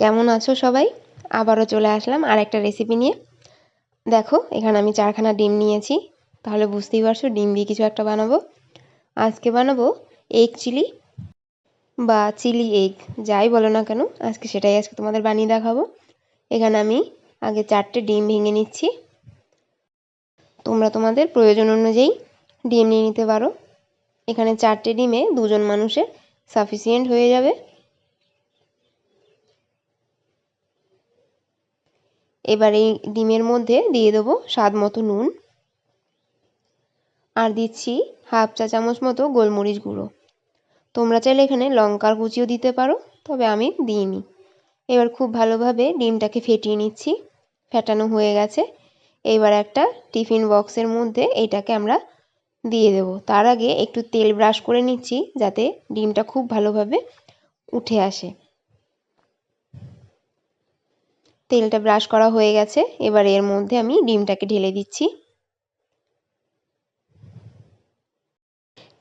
কেমন আছো সবাই? আবারও চলে আসলাম আর একটা রেসিপি নিয়ে। দেখো, এখানে আমি চারখানা ডিম নিয়েছি। তাহলে বুঝতেই পারছ, ডিম দিয়ে কিছু একটা বানাবো। আজকে বানাবো এগ চিলি বা চিলি এগ যাই বলো না কেন, আজকে সেটাই আজকে তোমাদের বানিয়ে দেখাবো। এখানে আমি আগে চারটে ডিম ভেঙে নিচ্ছি। তোমরা তোমাদের প্রয়োজন অনুযায়ী ডিম নিয়ে নিতে পারো। এখানে চারটে ডিমে দুজন মানুষের সাফিসিয়েন্ট হয়ে যাবে। এবার এই ডিমের মধ্যে দিয়ে দেবো স্বাদ মতো নুন। আর দিচ্ছি হাফ চা চামচ মতো গোলমরিচ গুঁড়ো। তোমরা চাইলে এখানে লঙ্কার কুচিও দিতে পারো, তবে আমি দিইনি। এবার খুব ভালোভাবে ডিমটাকে ফেটিয়ে নিচ্ছি। ফেটানো হয়ে গেছে। এবার একটা টিফিন বক্সের মধ্যে এইটাকে আমরা দিয়ে দেবো। তার আগে একটু তেল ব্রাশ করে নিচ্ছি, যাতে ডিমটা খুব ভালোভাবে উঠে আসে। তেলটা ব্রাশ করা হয়ে গেছে। এবার এর মধ্যে আমি ডিমটাকে ঢেলে দিচ্ছি।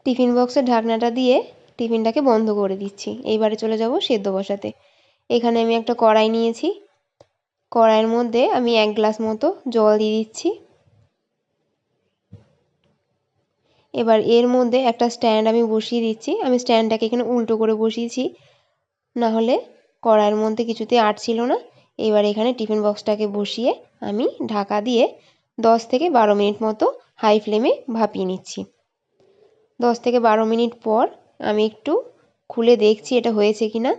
টিফিন বক্সের ঢাকনাটা দিয়ে টিফিনটাকে বন্ধ করে দিচ্ছি। এইবারে চলে যাব সেদ্ধ বসাতে। এখানে আমি একটা কড়াই নিয়েছি। কড়াইয়ের মধ্যে আমি এক গ্লাস মতো জল দিয়ে দিচ্ছি। এবার এর মধ্যে একটা স্ট্যান্ড আমি বসিয়ে দিচ্ছি। আমি স্ট্যান্ডটাকে এখানে উল্টো করে বসিয়েছি। না হলে কড়াইয়ের মধ্যে কিছুতেই আটছিল না। এবার এখানে টিফিন বক্সটাকে বসিয়ে আমি ঢাকা দিয়ে দশ থেকে বারো মিনিট মতো হাই ফ্লেমে ভাপিয়ে নিচ্ছি। দশ থেকে বারো মিনিট পর আমি একটু খুলে দেখছি এটা হয়েছে কি না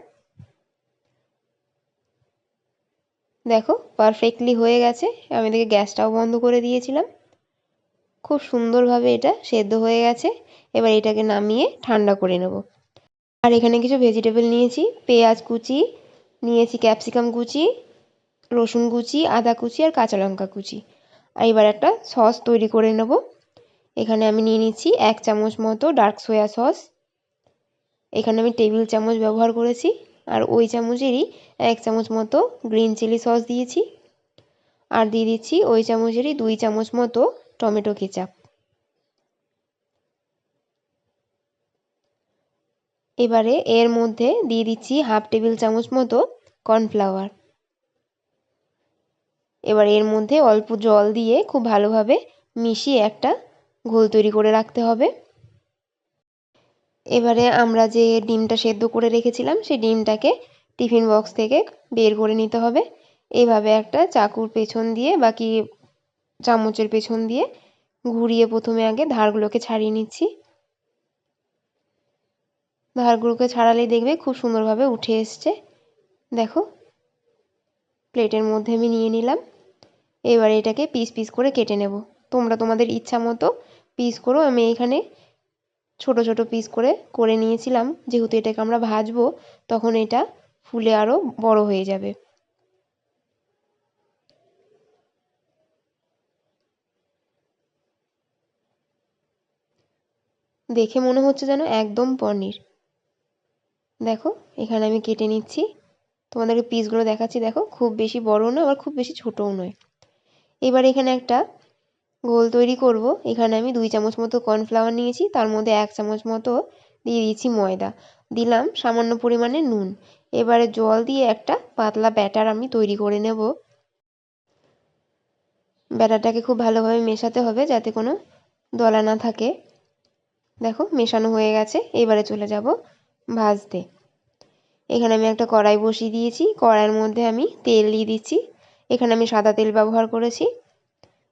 দেখো পারফেক্টলি হয়ে গেছে। আমি দেখে গ্যাসটাও বন্ধ করে দিয়েছিলাম। খুব সুন্দরভাবে এটা সেদ্ধ হয়ে গেছে। এবার এটাকে নামিয়ে ঠান্ডা করে নেব। আর এখানে কিছু ভেজিটেবল নিয়েছি, পেঁয়াজ কুচি, নিয়েছি ক্যাপসিকাম কুচি রসুন কুচি, আদা কুচি আর কাঁচা লঙ্কা কুচি। আর এবার একটা সস তৈরি করে নেব। এখানে আমি নিয়ে নিচ্ছি এক চামচ মতো ডার্ক সোয়া সস। এখানে আমি টেবিল চামচ ব্যবহার করেছি আর ওই চামচেরই এক চামচ মতো গ্রিন চিলি সস দিয়েছি। আর দিয়ে দিচ্ছি ওই চামচেরই দুই চামচ মতো টমেটো কেচাপ। এবারে এর মধ্যে দিয়ে দিচ্ছি হাফ টেবিল চামচ মতো কর্নফ্লাওয়ার। এবার এর মধ্যে অল্প জল দিয়ে খুব ভালোভাবে মিশিয়ে একটা ঘোল তৈরি করে রাখতে হবে। এবারে আমরা যে ডিমটা সেদ্ধ করে রেখেছিলাম, সেই ডিমটাকে টিফিন বক্স থেকে বের করে নিতে হবে। এইভাবে একটা চাকুর পেছন দিয়ে বাকি চামচের পেছন দিয়ে ঘুরিয়ে প্রথমে আগে ধারগুলোকে ছাড়িয়ে নিচ্ছি। ধারগুলোকে ছাড়ালেই দেখবে খুব সুন্দরভাবে উঠে এসছে। দেখো, প্লেটের মধ্যে আমি নিয়ে নিলাম। এবার এটাকে পিস পিস করে কেটে নেব। তোমরা তোমাদের ইচ্ছা মতো পিস করো। আমি এখানে ছোট ছোট পিস করে করে নিয়েছিলাম। যেহেতু এটাকে আমরা ভাজবো, তখন এটা ফুলে আরও বড় হয়ে যাবে। দেখে মনে হচ্ছে যেন একদম পনির। দেখো, এখানে আমি কেটে নিচ্ছি। তোমাদেরকে পিসগুলো দেখাচ্ছি। দেখো, খুব বেশি বড়ও নয়, আবার খুব বেশি ছোটও নয়। এবার এখানে একটা গোল তৈরি করব। এখানে আমি দুই চামচ মতো কর্নফ্লাওয়ার নিয়েছি, তার মধ্যে এক চামচ মতো দিয়ে দিয়েছি ময়দা। দিলাম সামান্য পরিমাণে নুন। এবারে জল দিয়ে একটা পাতলা ব্যাটার আমি তৈরি করে নেব। ব্যাটারটাকে খুব ভালোভাবে মেশাতে হবে যাতে কোনো দলা না থাকে। দেখো, মেশানো হয়ে গেছে। এবারে চলে যাব ভাজতে। এখানে আমি একটা কড়াই বসিয়ে দিয়েছি। কড়াইয়ের মধ্যে আমি তেল দিয়ে দিচ্ছি। এখানে আমি সাদা তেল ব্যবহার করেছি।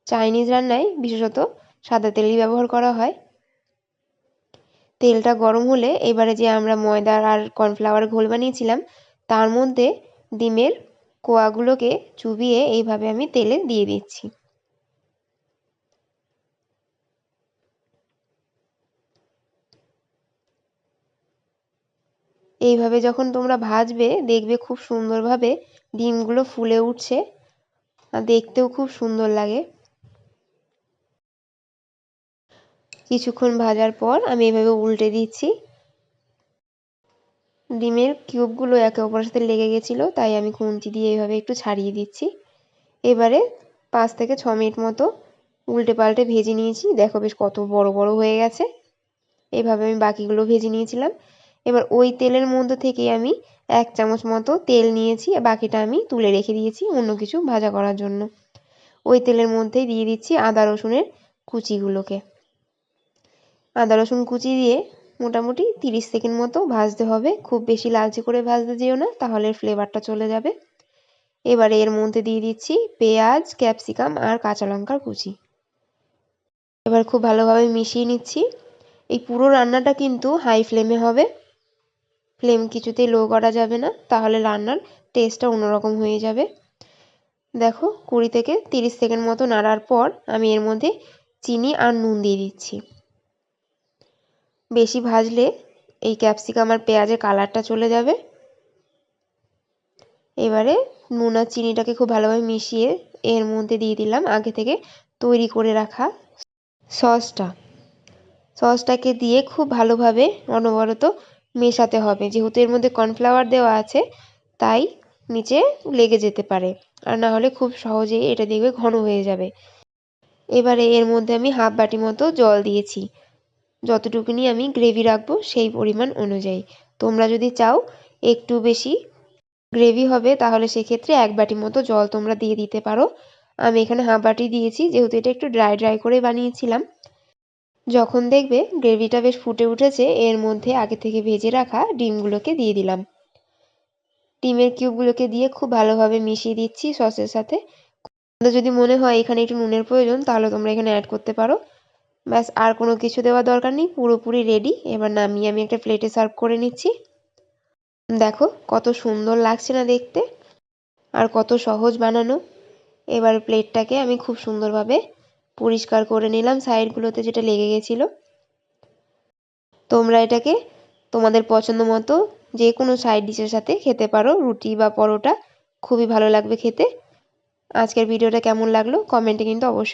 চাইনিজ রান্নায় বিশেষত সাদা তেলই ব্যবহার করা হয়। তেলটা গরম হলে এবারে যে আমরা ময়দার আর কর্নফ্লাওয়ার ঘোল বানিয়েছিলাম, তার মধ্যে ডিমের কোয়াগুলোকে চুবিয়ে এইভাবে আমি তেলে দিয়ে দিচ্ছি। এইভাবে যখন তোমরা ভাজবে, দেখবে খুব সুন্দরভাবে ডিমগুলো ফুলে উঠছে। দেখতেও খুব সুন্দর লাগে। কিছুক্ষণ ভাজার পর আমি এভাবে উল্টে দিচ্ছি। ডিমের কিউবগুলো একে অপরের সাথে লেগে গেছিল, তাই আমি খুন্তি দিয়ে এইভাবে একটু ছাড়িয়ে দিচ্ছি। এবারে পাঁচ থেকে ছ মিনিট মতো উল্টে পাল্টে ভেজে নিয়েছি। দেখো বেশ কত বড় বড় হয়ে গেছে। এইভাবে আমি বাকিগুলো ভেজে নিয়েছিলাম। এবার ওই তেলের মধ্যে থেকে আমি এক চামচ মতো তেল নিয়েছি, বাকিটা আমি তুলে রেখে দিয়েছি অন্য কিছু ভাজা করার জন্য। ওই তেলের মধ্যেই দিয়ে দিচ্ছি আদা রসুনের কুচিগুলোকে। আদা রসুন কুচি দিয়ে মোটামুটি তিরিশ সেকেন্ড মতো ভাজতে হবে। খুব বেশি লালচে করে ভাজতে যেও না, তাহলে ফ্লেভারটা চলে যাবে। এবারে এর মধ্যে দিয়ে দিচ্ছি পেঁয়াজ, ক্যাপসিকাম আর কাঁচা লঙ্কার কুচি। এবার খুব ভালোভাবে মিশিয়ে নিচ্ছি। এই পুরো রান্নাটা কিন্তু হাই ফ্লেমে হবে। ফ্লেম কিছুতেই লো করা যাবে না, তাহলে রান্নার টেস্টটা অন্যরকম হয়ে যাবে। দেখো, কুড়ি থেকে তিরিশ সেকেন্ড মতো নাড়ার পর আমি এর মধ্যে চিনি আর নুন দিয়ে দিচ্ছি। বেশি ভাজলে এই ক্যাপসিকাম আর পেঁয়াজের কালারটা চলে যাবে। এবারে নুন আর চিনিটাকে খুব ভালোভাবে মিশিয়ে এর মধ্যে দিয়ে দিলাম আগে থেকে তৈরি করে রাখা সসটা সসটাকে দিয়ে খুব ভালোভাবে অনবরত মেশাতে হবে। যেহেতু এর মধ্যে কর্নফ্লাওয়ার দেওয়া আছে, তাই নিচে লেগে যেতে পারে। আর না হলে খুব সহজেই এটা দেখবে ঘন হয়ে যাবে। এবারে এর মধ্যে আমি হাফ বাটি মতো জল দিয়েছি। যতটুকুনি আমি গ্রেভি রাখব সেই পরিমাণ অনুযায়ী। তোমরা যদি চাও একটু বেশি গ্রেভি হবে, তাহলে সেক্ষেত্রে এক বাটি মতো জল তোমরা দিয়ে দিতে পারো। আমি এখানে হাফ বাটি দিয়েছি, যেহেতু এটা একটু ড্রাই ড্রাই করে বানিয়েছিলাম। যখন দেখবে গ্রেভিটা বেশ ফুটে উঠেছে, এর মধ্যে আগে থেকে ভেজে রাখা ডিমগুলোকে দিয়ে দিলাম। ডিমের কিউবগুলোকে দিয়ে খুব ভালোভাবে মিশিয়ে দিচ্ছি সসের সাথে। যদি মনে হয় এখানে একটু নুনের প্রয়োজন, তাহলে তোমরা এখানে অ্যাড করতে পারো। ব্যাস, আর কোনো কিছু দেওয়ার দরকার নেই, পুরোপুরি রেডি এবার নামিয়ে আমি একটা প্লেটে সার্ভ করে নিচ্ছি। দেখো, কত সুন্দর লাগছে না দেখতে, আর কত সহজ বানানো। এবার প্লেটটাকে আমি খুব সুন্দরভাবে পরিষ্কার করে নিলাম সাইডগুলোতে যেটা লেগে গেছিল। তোমরা এটাকে তোমাদের পছন্দ মতো যে কোনো সাইড ডিশের সাথে খেতে পারো। রুটি বা পরোটা খুবই ভালো লাগবে খেতে। আজকের ভিডিওটা কেমন লাগল? কমেন্টে কিন্তু অবশ্যই